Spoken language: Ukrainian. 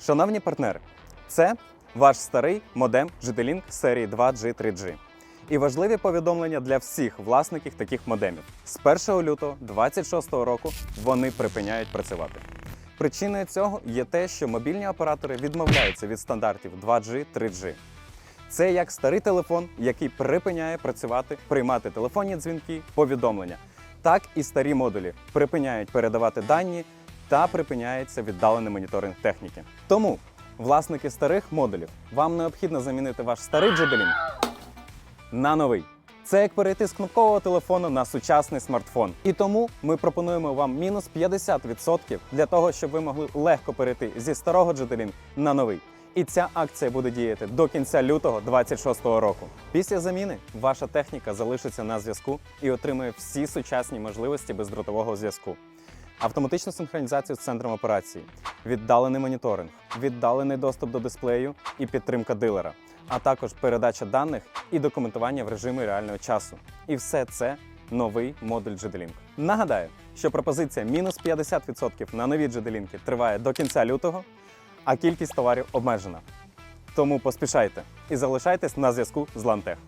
Шановні партнери, це ваш старий модем GD-Link серії 2G 3G. І важливі повідомлення для всіх власників таких модемів. З 1 лютого 2026 року вони припиняють працювати. Причиною цього є те, що мобільні оператори відмовляються від стандартів 2G 3G. Це як старий телефон, який припиняє працювати, приймати телефонні дзвінки, повідомлення. Так і старі модулі припиняють передавати дані та припиняється віддалений моніторинг техніки. Тому, власники старих модулів, вам необхідно замінити ваш старий JD-Link на новий. Це як перейти з кнопкового телефону на сучасний смартфон. І тому ми пропонуємо вам мінус 50% для того, щоб ви могли легко перейти зі старого JD-Link на новий. І ця акція буде діяти до кінця лютого 2026 року. Після заміни ваша техніка залишиться на зв'язку і отримує всі сучасні можливості бездротового зв'язку. Автоматичну синхронізацію з центром операції, віддалений моніторинг, віддалений доступ до дисплею і підтримка дилера, а також передача даних і документування в режимі реального часу. І все це новий модуль GD-Link. Нагадаю, що пропозиція мінус 50% на нові GD-Link триває до кінця лютого, а кількість товарів обмежена. Тому поспішайте і залишайтесь на зв'язку з Лантех.